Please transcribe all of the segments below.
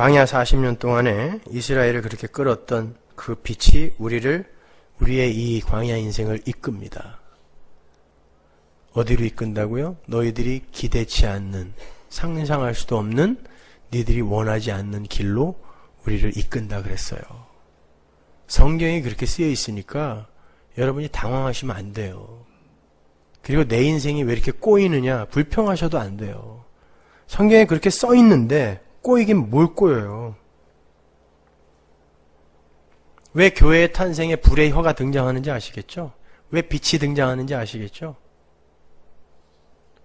광야 40년 동안에 이스라엘을 그렇게 끌었던 그 빛이 우리를 우리의 이 광야 인생을 이끕니다. 어디로 이끈다고요? 너희들이 기대치 않는 상상할 수도 없는 니들이 원하지 않는 길로 우리를 이끈다 그랬어요. 성경이 그렇게 쓰여 있으니까 여러분이 당황하시면 안 돼요. 그리고 내 인생이 왜 이렇게 꼬이느냐 불평하셔도 안 돼요. 성경에 그렇게 써 있는데 꼬이긴 뭘 꼬여요. 왜 교회의 탄생에 불의 혀가 등장하는지 아시겠죠? 왜 빛이 등장하는지 아시겠죠?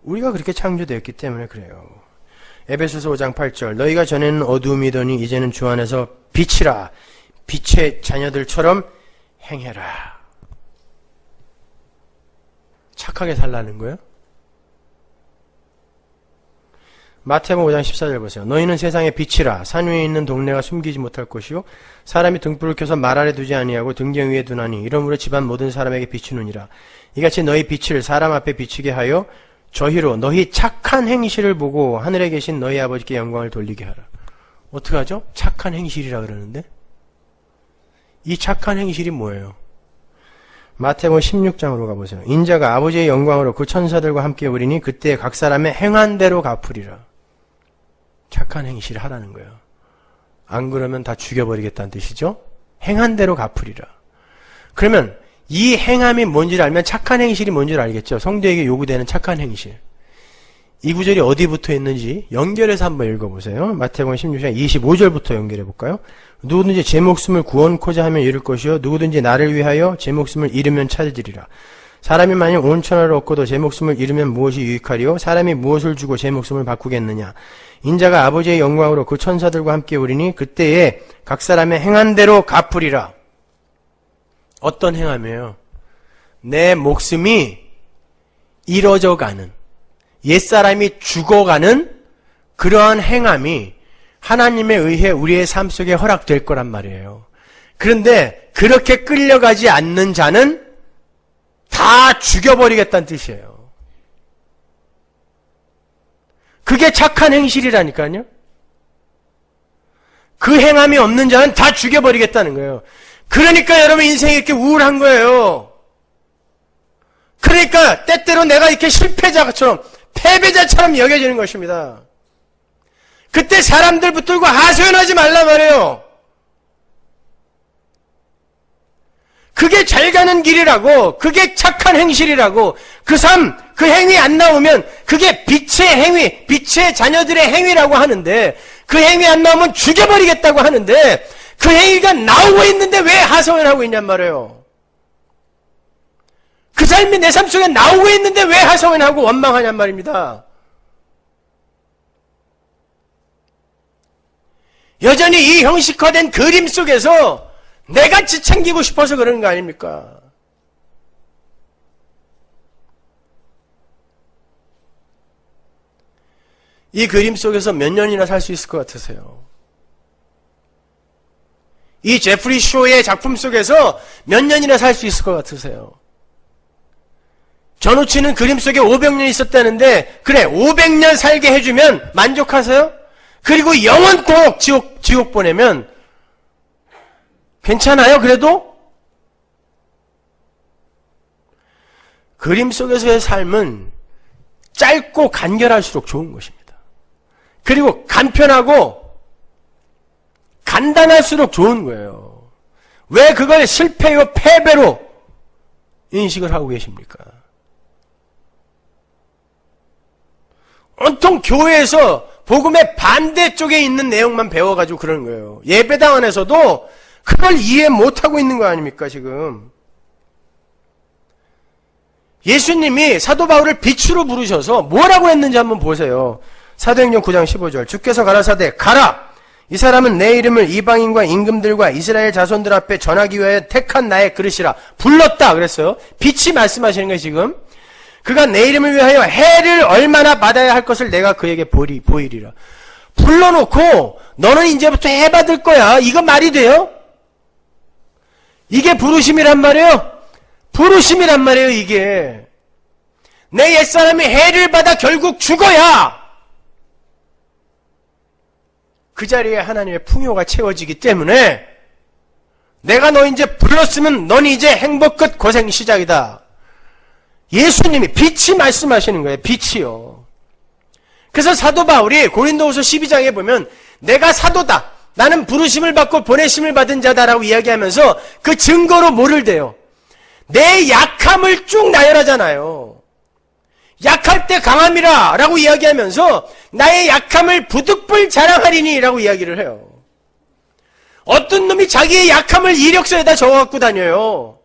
우리가 그렇게 창조되었기 때문에 그래요. 에베소서 5장 8절 너희가 전에는 어두움이더니 이제는 주 안에서 빛이라 빛의 자녀들처럼 행해라. 착하게 살라는 거예요? 마태복음 5장 14절 보세요. 너희는 세상의 빛이라 산 위에 있는 동네가 숨기지 못할 것이요 사람이 등불을 켜서 말 아래 두지 아니하고 등경 위에 두나니 이러므로 집안 모든 사람에게 비추느니라. 이같이 너희 빛을 사람 앞에 비추게 하여 저희로 너희 착한 행실을 보고 하늘에 계신 너희 아버지께 영광을 돌리게 하라. 어떻게 하죠? 착한 행실이라 그러는데 이 착한 행실이 뭐예요? 마태복음 16장으로 가보세요. 인자가 아버지의 영광으로 그 천사들과 함께 오리니 그때 각 사람의 행한 대로 갚으리라. 착한 행실을 하라는 거예요. 안 그러면 다 죽여버리겠다는 뜻이죠? 행한 대로 갚으리라. 그러면 이 행함이 뭔지를 알면 착한 행실이 뭔지를 알겠죠? 성도에게 요구되는 착한 행실. 이 구절이 어디 붙어 있는지 연결해서 한번 읽어보세요. 마태복음 16장 25절부터 연결해 볼까요? 누구든지 제 목숨을 구원코자 하면 잃을 것이요 누구든지 나를 위하여 제 목숨을 잃으면 찾으리라. 사람이 만약 온 천하를 얻고도 제 목숨을 잃으면 무엇이 유익하리요? 사람이 무엇을 주고 제 목숨을 바꾸겠느냐? 인자가 아버지의 영광으로 그 천사들과 함께 오리니 그때에 각 사람의 행한 대로 갚으리라. 어떤 행함이에요? 내 목숨이 잃어져 가는 옛사람이 죽어가는 그러한 행함이 하나님에 의해 우리의 삶 속에 허락될 거란 말이에요. 그런데 그렇게 끌려가지 않는 자는 다 죽여버리겠다는 뜻이에요. 그게 착한 행실이라니까요. 그 행함이 없는 자는 다 죽여버리겠다는 거예요. 그러니까 여러분 인생이 이렇게 우울한 거예요. 그러니까 때때로 내가 이렇게 실패자처럼 패배자처럼 여겨지는 것입니다. 그때 사람들 붙들고 하소연하지 말라 말이에요. 그게 잘 가는 길이라고, 그게 착한 행실이라고, 그 삶, 그 행위 안 나오면 그게 빛의 행위, 빛의 자녀들의 행위라고 하는데, 그 행위 안 나오면 죽여버리겠다고 하는데, 그 행위가 나오고 있는데 왜 하소연 하고 있냔 말이에요. 그 삶이 내 삶 속에 나오고 있는데 왜 하소연 하고 원망하냔 말입니다. 여전히 이 형식화된 그림 속에서 내가 지 챙기고 싶어서 그러는 거 아닙니까? 이 그림 속에서 몇 년이나 살 수 있을 것 같으세요? 이 제프리 쇼의 작품 속에서 몇 년이나 살 수 있을 것 같으세요? 전우치는 그림 속에 500년 있었다는데 그래 500년 살게 해주면 만족하세요? 그리고 영원토록 지옥 지옥 보내면 괜찮아요? 그래도 그림 속에서의 삶은 짧고 간결할수록 좋은 것입니다. 그리고 간편하고 간단할수록 좋은 거예요. 왜 그걸 실패요 패배로 인식을 하고 계십니까? 온통 교회에서 복음의 반대쪽에 있는 내용만 배워가지고 그러는 거예요. 예배당 안에서도 그걸 이해 못하고 있는 거 아닙니까, 지금? 예수님이 사도 바울을 빛으로 부르셔서 뭐라고 했는지 한번 보세요. 사도행전 9장 15절. 주께서 가라사대, 가라! 이 사람은 내 이름을 이방인과 임금들과 이스라엘 자손들 앞에 전하기 위하여 택한 나의 그릇이라. 불렀다! 그랬어요. 빛이 말씀하시는 거예요, 지금. 그가 내 이름을 위하여 해를 얼마나 받아야 할 것을 내가 그에게 보리, 보이리라. 불러놓고 너는 이제부터 해 받을 거야. 이거 말이 돼요? 이게 부르심이란 말이에요? 부르심이란 말이에요, 이게. 내 옛사람이 해를 받아 결국 죽어야 그 자리에 하나님의 풍요가 채워지기 때문에 내가 너 이제 불렀으면 넌 이제 행복 끝 고생 시작이다. 예수님이 빛이 말씀하시는 거예요. 빛이요. 그래서 사도 바울이 고린도후서 12장에 보면 내가 사도다. 나는 부르심을 받고 보내심을 받은 자다라고 이야기하면서 그 증거로 뭐를 대요? 내 약함을 쭉 나열하잖아요. 약할 때 강함이라 라고 이야기하면서 나의 약함을 부득불 자랑하리니 라고 이야기를 해요. 어떤 놈이 자기의 약함을 이력서에다 적어갖고 다녀요.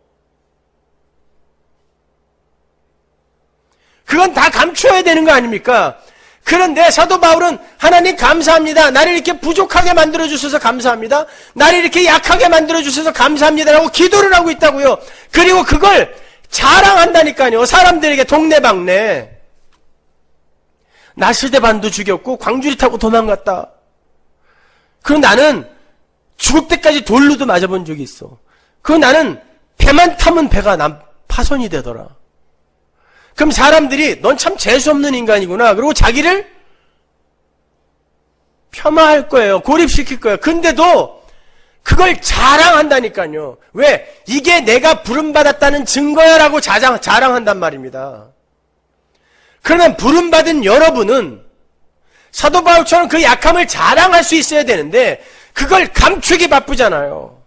그건 다 감춰야 되는 거 아닙니까? 그런데 사도 바울은 하나님 감사합니다. 나를 이렇게 부족하게 만들어 주셔서 감사합니다. 나를 이렇게 약하게 만들어 주셔서 감사합니다라고 기도를 하고 있다고요. 그리고 그걸 자랑한다니까요. 사람들에게 동네방네. 나스대반도 죽였고 광주리 타고 도망갔다. 그럼 나는 죽을 때까지 돌로도 맞아본 적이 있어. 그 나는 배만 타면 배가 남 파손이 되더라. 그럼 사람들이 넌 참 재수없는 인간이구나. 그리고 자기를 폄하할 거예요. 고립시킬 거예요. 근데도 그걸 자랑한다니까요. 왜? 이게 내가 부름받았다는 증거야 라고 자랑, 자랑한단 말입니다. 그러면 부름받은 여러분은 사도 바울처럼 그 약함을 자랑할 수 있어야 되는데 그걸 감추기 바쁘잖아요.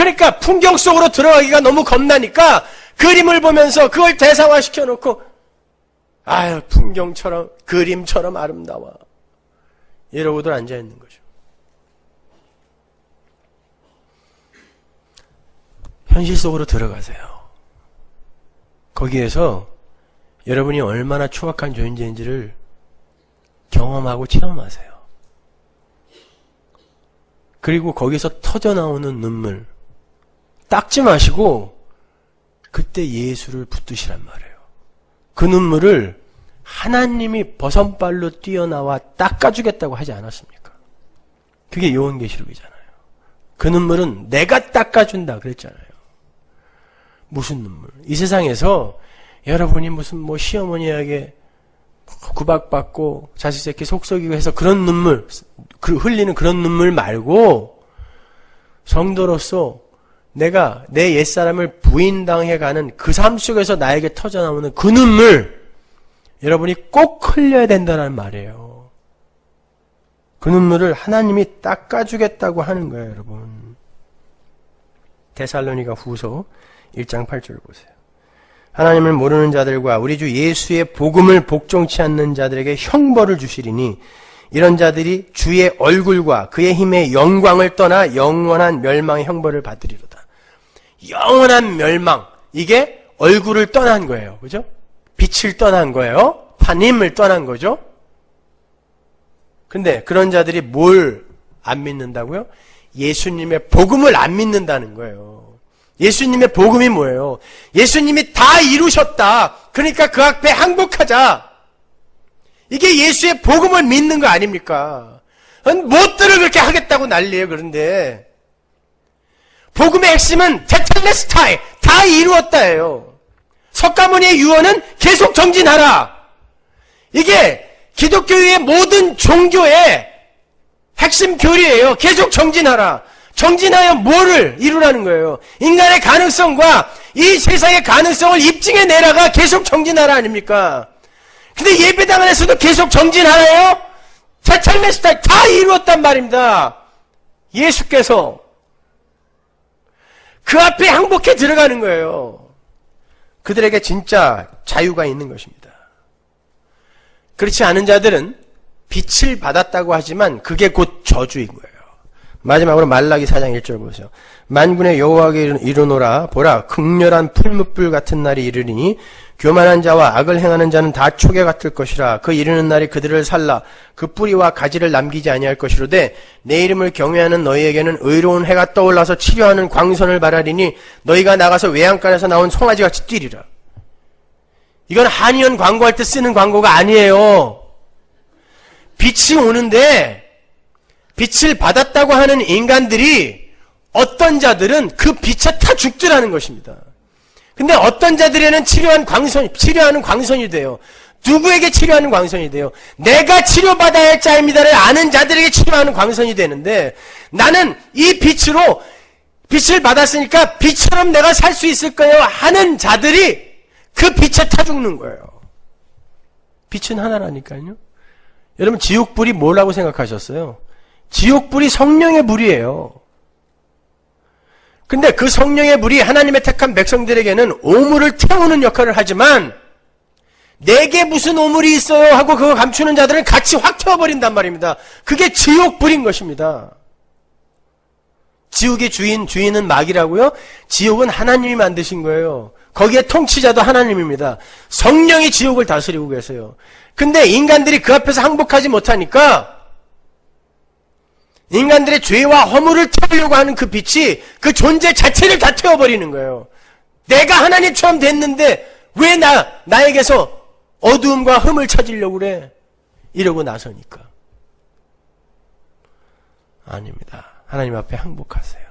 그러니까 풍경 속으로 들어가기가 너무 겁나니까 그림을 보면서 그걸 대상화시켜 놓고 아유 풍경처럼 그림처럼 아름다워 이러고들 앉아 있는 거죠. 현실 속으로 들어가세요. 거기에서 여러분이 얼마나 추악한 존재인지를 경험하고 체험하세요. 그리고 거기서 터져 나오는 눈물 닦지 마시고 그때 예수를 붙드시란 말이에요. 그 눈물을 하나님이 버선발로 뛰어나와 닦아주겠다고 하지 않았습니까? 그게 요한계시록이잖아요. 그 눈물은 내가 닦아준다 그랬잖아요. 무슨 눈물? 이 세상에서 여러분이 무슨 뭐 시어머니에게 구박받고 자식 새끼 속썩이고 해서 그런 눈물, 그 흘리는 그런 눈물 말고 성도로서 내가 내 옛사람을 부인당해 가는 그 삶 속에서 나에게 터져나오는 그 눈물 여러분이 꼭 흘려야 된다는 말이에요. 그 눈물을 하나님이 닦아주겠다고 하는 거예요, 여러분. 데살로니가 후서 1장 8절을 보세요. 하나님을 모르는 자들과 우리 주 예수의 복음을 복종치 않는 자들에게 형벌을 주시리니 이런 자들이 주의 얼굴과 그의 힘의 영광을 떠나 영원한 멸망의 형벌을 받으리로다. 영원한 멸망. 이게 얼굴을 떠난 거예요. 그죠? 빛을 떠난 거예요. 하나님을 떠난 거죠. 근데 그런 자들이 뭘 안 믿는다고요? 예수님의 복음을 안 믿는다는 거예요. 예수님의 복음이 뭐예요? 예수님이 다 이루셨다. 그러니까 그 앞에 항복하자. 이게 예수의 복음을 믿는 거 아닙니까? 못들을 그렇게 하겠다고 난리예요. 그런데 복음의 핵심은 테텔레스타이 다 이루었다예요. 석가모니의 유언은 계속 정진하라. 이게 기독교의 모든 종교의 핵심 교리예요. 계속 정진하라. 정진하여 뭐를 이루라는 거예요? 인간의 가능성과 이 세상의 가능성을 입증해 내라가 계속 정진하라 아닙니까? 근데 예배당 안에서도 계속 정진하라요? 테텔레스타이 다 이루었단 말입니다. 예수께서 그 앞에 항복해 들어가는 거예요. 그들에게 진짜 자유가 있는 것입니다. 그렇지 않은 자들은 빛을 받았다고 하지만 그게 곧 저주인 거예요. 마지막으로 말라기 4장 1절 보세요. 만군의 여호와께 이르노라 보라 극렬한 풀무불 같은 날이 이르리니 교만한 자와 악을 행하는 자는 다 초계 같을 것이라 그 이르는 날이 그들을 살라 그 뿌리와 가지를 남기지 아니할 것이로되 내 이름을 경외하는 너희에게는 의로운 해가 떠올라서 치료하는 광선을 바라리니 너희가 나가서 외양간에서 나온 송아지 같이 뛰리라. 이건 한의원 광고할 때 쓰는 광고가 아니에요. 빛이 오는데 빛을 받았다고 하는 인간들이 어떤 자들은 그 빛에 타 죽더라는 것입니다. 근데 어떤 자들에는 치료한 광선, 치료하는 광선이 돼요. 누구에게 치료하는 광선이 돼요? 내가 치료받아야 할 자입니다를 아는 자들에게 치료하는 광선이 되는데 나는 이 빛으로 빛을 받았으니까 빛처럼 내가 살 수 있을 거예요 하는 자들이 그 빛에 타 죽는 거예요. 빛은 하나라니까요. 여러분 지옥불이 뭐라고 생각하셨어요? 지옥불이 성령의 불이에요. 근데 그 성령의 불이 하나님의 택한 백성들에게는 오물을 태우는 역할을 하지만 내게 무슨 오물이 있어요 하고 그거 감추는 자들은 같이 확 태워버린단 말입니다. 그게 지옥불인 것입니다. 지옥의 주인, 주인은 마귀라고요? 지옥은 하나님이 만드신 거예요. 거기에 통치자도 하나님입니다. 성령이 지옥을 다스리고 계세요. 근데 인간들이 그 앞에서 항복하지 못하니까 인간들의 죄와 허물을 태우려고 하는 그 빛이 그 존재 자체를 다 태워버리는 거예요. 내가 하나님처럼 됐는데 왜 나, 나에게서 어두움과 흠을 찾으려고 그래? 이러고 나서니까. 아닙니다. 하나님 앞에 항복하세요.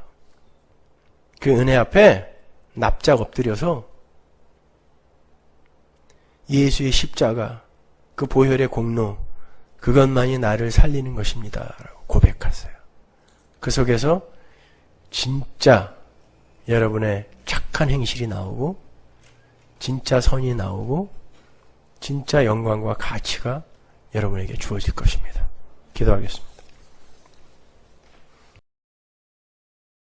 그 은혜 앞에 납작 엎드려서 예수의 십자가, 그 보혈의 공로, 그것만이 나를 살리는 것입니다. 고백하세요. 그 속에서 진짜 여러분의 착한 행실이 나오고, 진짜 선이 나오고, 진짜 영광과 가치가 여러분에게 주어질 것입니다. 기도하겠습니다.